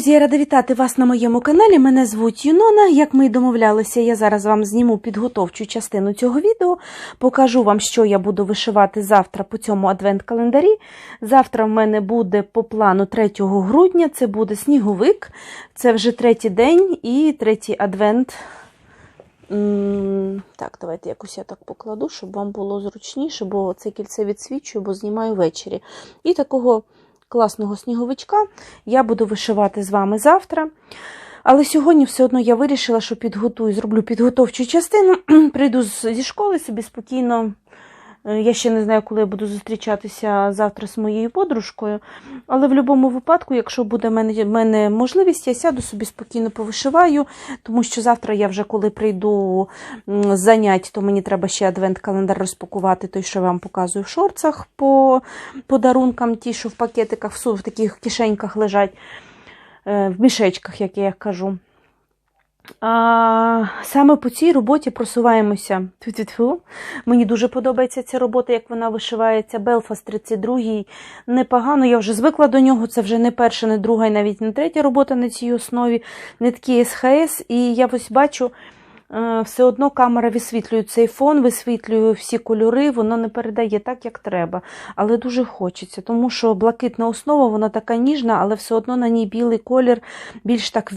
друзі, я рада вітати вас на моєму каналі. Мене звуть Юнона. Як ми й домовлялися, я зараз вам зніму підготовчу частину цього відео. Покажу вам, що я буду вишивати завтра по цьому адвент-календарі. Завтра в мене буде по плану 3 грудня. Це буде сніговик. Це вже третій день і третій адвент. Так, давайте якось я так покладу, щоб вам було зручніше, бо це кільце відсвічую, бо знімаю ввечері. І такого класного сніговичка я буду вишивати з вами завтра. Але сьогодні все одно я вирішила, що підготую, зроблю підготовчу частину. Прийду зі школи собі спокійно. Е, Я ще не знаю, коли я буду зустрічатися завтра з моєю подружкою. Але в будь-якому випадку, якщо буде в мене, мене можливість, я сяду собі спокійно повишиваю, тому що завтра я вже коли прийду з занять, то мені треба ще адвент-календар розпакувати, той, що я вам показую в шорцах по подарункам, ті, що в пакетиках, в таких кишеньках лежать, е, в мішечках, як я їх кажу. А, саме по цій роботі просуваємося. Тьфу-тьфу-тьфу. Мені дуже подобається ця робота, як вона вишивається. Белфас 32 непогано. Я вже звикла до нього. Це вже не перша, не друга і навіть не третя робота на цій основі. не такі СХС. І я ось бачу, все одно камера висвітлює цей фон, висвітлює всі кольори, воно не передає так, як треба. Але дуже хочеться, тому що блакитна основа, вона така ніжна, але все одно на ній білий колір більш так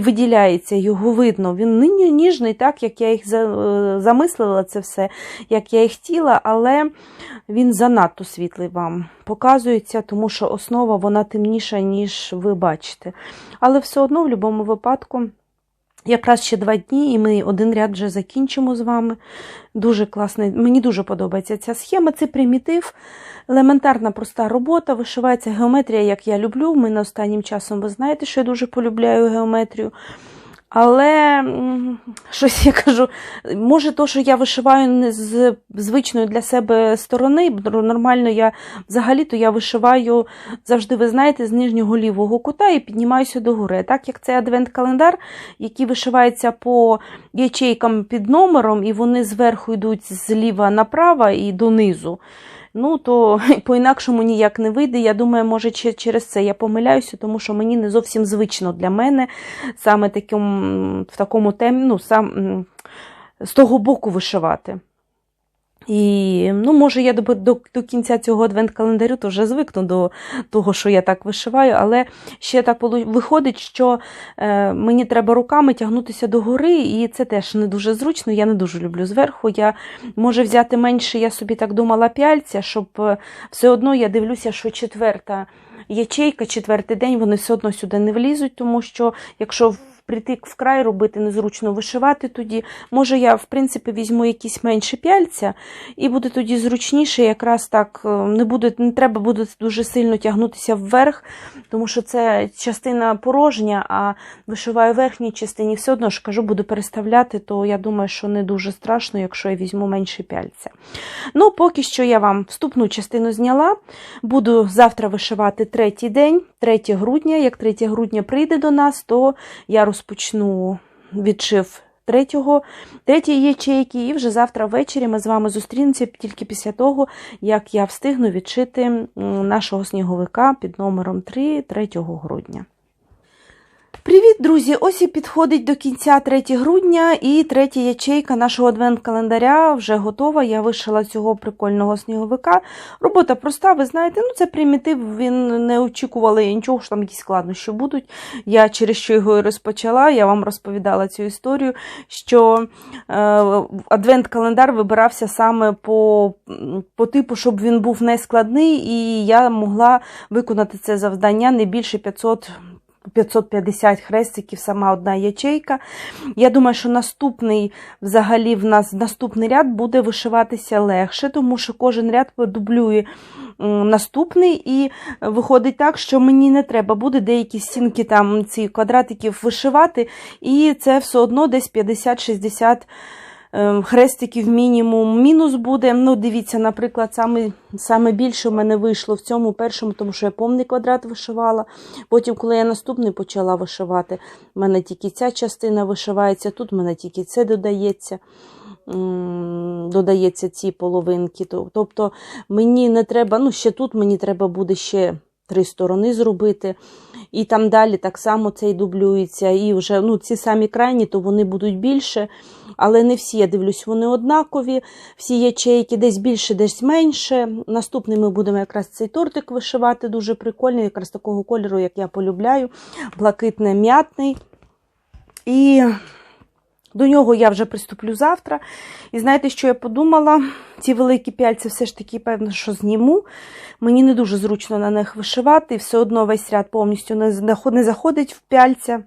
виділяється, його видно. Він нині ніжний, так як я їх е, замислила це все, як я і хотіла, але він занадто світлий вам показується, тому що основа вона темніша, ніж ви бачите. Але все одно, в будь-якому випадку. Якраз ще два дні, і ми один ряд вже закінчимо з вами. Дуже класний. Мені дуже подобається ця схема. Це примітив, елементарна проста робота. Вишивається геометрія, як я люблю. Ми на останнім часом ви знаєте, що я дуже полюбляю геометрію. Але щось я кажу, може, то, що я вишиваю не з звичної для себе сторони, нормально я взагалі-то я вишиваю завжди, ви знаєте, з нижнього лівого кута і піднімаюся до гори. Так як це адвент-календар, який вишивається по ячейкам під номером, і вони зверху йдуть зліва направо і донизу. Ну, то по-інакшому ніяк не вийде. Я думаю, може, через це я помиляюся, тому що мені не зовсім звично для мене саме таким, в такому темі, ну, сам, з того боку вишивати. І, ну, може, я до, до, до кінця цього адвент-календарю то вже звикну до того, що я так вишиваю, але ще так виходить, що е, мені треба руками тягнутися до гори, і це теж не дуже зручно. Я не дуже люблю зверху. Я може взяти менше, я собі так думала, пяльця, щоб е, все одно я дивлюся, що четверта ячейка, четвертий день, вони все одно сюди не влізуть, тому що якщо в- прийти в край робити незручно вишивати тоді. Може, я, в принципі, візьму якісь менші пяльця, і буде тоді зручніше, якраз так е, не буде, не треба буде дуже сильно тягнутися вверх, тому що це частина порожня, а вишиваю верхній частині, все одно ж кажу, буду переставляти, то я думаю, що не дуже страшно, якщо я візьму менші пяльця. Ну, поки що я вам вступну частину зняла. Буду завтра вишивати третій день, 3 грудня. Як 3 грудня прийде до нас, то я розпочну відшив третього, третьої ячейки, і вже завтра ввечері ми з вами зустрінемося тільки після того, як я встигну відшити нашого сніговика під номером 3 3 грудня. Привіт, друзі! Ось і підходить до кінця 3 грудня, і третя ячейка нашого адвент-календаря вже готова. Я вишила цього прикольного сніговика. Робота проста, ви знаєте, ну це примітив, він не очікували нічого, що там якісь складнощі будуть. Я через що його і розпочала, я вам розповідала цю історію, що е, адвент-календар вибирався саме по, по типу, щоб він був не складний, і я могла виконати це завдання не більше 500 550 хрестиків, сама одна ячейка. Я думаю, що наступний, взагалі, в нас наступний ряд буде вишиватися легше, тому що кожен ряд дублює наступний, і виходить так, що мені не треба буде деякі стінки там ці квадратиків вишивати, і це все одно десь 50-60 ем, хрестиків мінімум. Мінус буде. Ну, дивіться, наприклад, саме, саме більше в мене вийшло в цьому першому, тому що я повний квадрат вишивала. Потім, коли я наступний почала вишивати, в мене тільки ця частина вишивається, тут в мене тільки це додається. Додається ці половинки. Тобто мені не треба, ну ще тут мені треба буде ще три сторони зробити. І там далі так само цей дублюється. І вже ну, ці самі крайні, то вони будуть більше. Але не всі, я дивлюсь, вони однакові. Всі ячейки десь більше, десь менше. Наступний ми будемо якраз цей тортик вишивати, дуже прикольний, якраз такого кольору, як я полюбляю. Блакитне-м'ятний. І до нього я вже приступлю завтра. І знаєте, що я подумала? Ці великі пяльці все ж таки, певно, що зніму. Мені не дуже зручно на них вишивати, все одно весь ряд повністю не заходить в пяльця.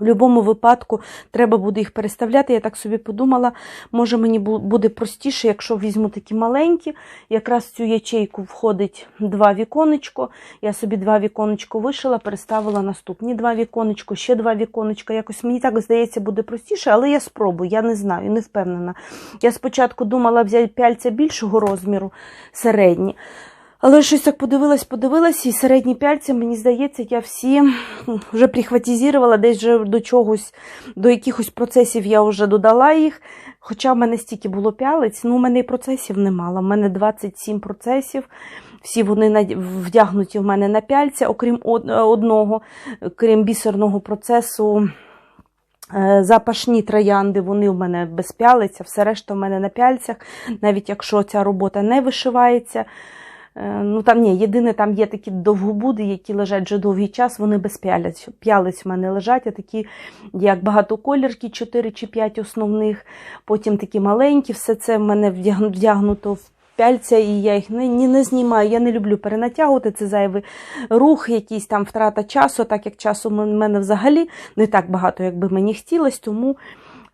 В будь-якому випадку треба буде їх переставляти. Я так собі подумала, може мені буде простіше, якщо візьму такі маленькі. Якраз в цю ячейку входить два віконечко. Я собі два віконечко вишила, переставила наступні два віконечко, ще два віконечка. Якось мені так здається, буде простіше, але я спробую, я не знаю, не впевнена. Я спочатку думала взяти пяльця більшого розміру, середні. Але щось так подивилась, подивилась, і середні пяльці, мені здається, я всі вже прихватизувала, десь вже до чогось, до якихось процесів я вже додала їх. Хоча в мене стільки було пялець, ну у мене і процесів немало. У мене 27 процесів. Всі вони вдягнуті в мене на пяльця, окрім одного, крім бісерного процесу. Е, Запашні троянди, вони в мене без пялиця, все решта в мене на пяльцях, навіть якщо ця робота не вишивається. Е, Ну там ні, єдине, там є такі довгобуди, які лежать вже довгий час, вони без пялець. Пялець в мене лежать, а такі, як багатоколірки, 4 чи 5 основних, потім такі маленькі, все це в мене вдягну- вдягнуто в пяльця, і я їх не, не, не знімаю. Я не люблю перенатягувати, це зайвий рух, якийсь там втрата часу, так як часу в мене взагалі не так багато, як би мені хотілося, тому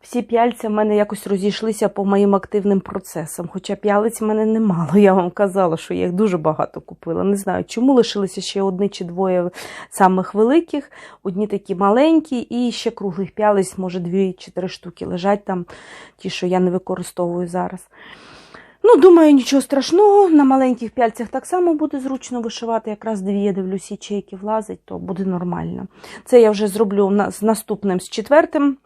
всі п'яльця в мене якось розійшлися по моїм активним процесам. Хоча п'ялиць в мене немало, я вам казала, що я їх дуже багато купила. Не знаю, чому лишилися ще одні чи двоє самих великих, одні такі маленькі, і ще круглих п'ялиць, може, дві чи три штуки лежать там, ті, що я не використовую зараз. Ну, думаю, нічого страшного. На маленьких пяльцях так само буде зручно вишивати. Якраз дві, я дивлюсь, ячейки влазить, то буде нормально. Це я вже зроблю з наступним, з четвертим.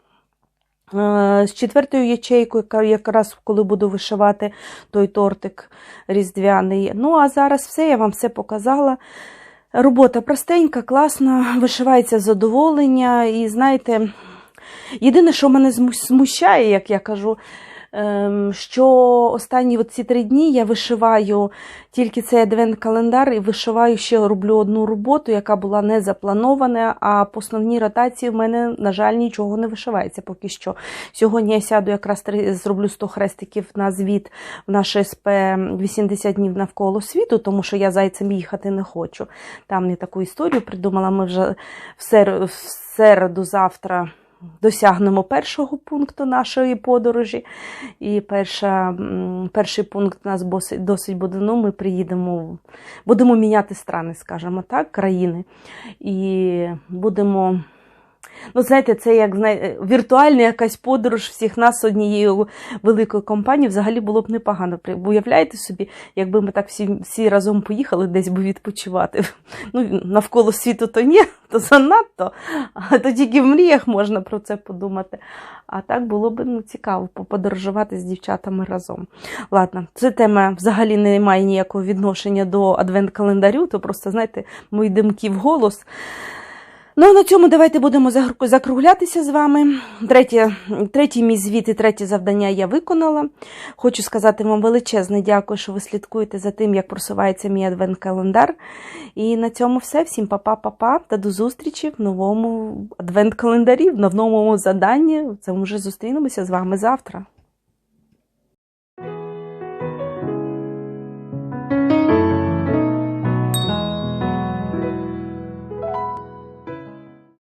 Е, З четвертою ячейкою, якраз коли буду вишивати той тортик різдвяний. Ну, а зараз все, я вам все показала. Робота простенька, класна, вишивається задоволення. І знаєте, єдине, що мене змущає, як я кажу, що останні от ці три дні я вишиваю тільки цей адвент-календар і вишиваю ще роблю одну роботу, яка була не запланована, а по основній ротації в мене, на жаль, нічого не вишивається поки що. Сьогодні я сяду якраз зроблю 100 хрестиків на звіт в наш СП 80 днів навколо світу, тому що я зайцем їхати не хочу. Там я таку історію придумала. Ми вже в середу завтра досягнемо першого пункту нашої подорожі. І перша, перший пункт нас досить, досить буде. Ну, ми приїдемо, будемо міняти страни, скажімо так, країни. І будемо. Ну, знаєте, це як знає, віртуальна якась подорож всіх нас однією великою компанією взагалі було б непогано. Уявляєте собі, якби ми так всі, всі разом поїхали десь би відпочивати. Ну, навколо світу то ні, то занадто, а то тільки в мріях можна про це подумати. А так було б ну, цікаво поподорожувати з дівчатами разом. Ладно, ця тема взагалі не має ніякого відношення до адвент-календарю, то просто, знаєте, мої димки в голос. Ну, на цьому давайте будемо закруглятися з вами. Третє, третій мій звіт і третє завдання я виконала. Хочу сказати вам величезне дякую, що ви слідкуєте за тим, як просувається мій адвент-календар. І на цьому все. Всім па-па-па-па та до зустрічі в новому адвент-календарі, в новому заданні. Це ми вже зустрінемося з вами завтра.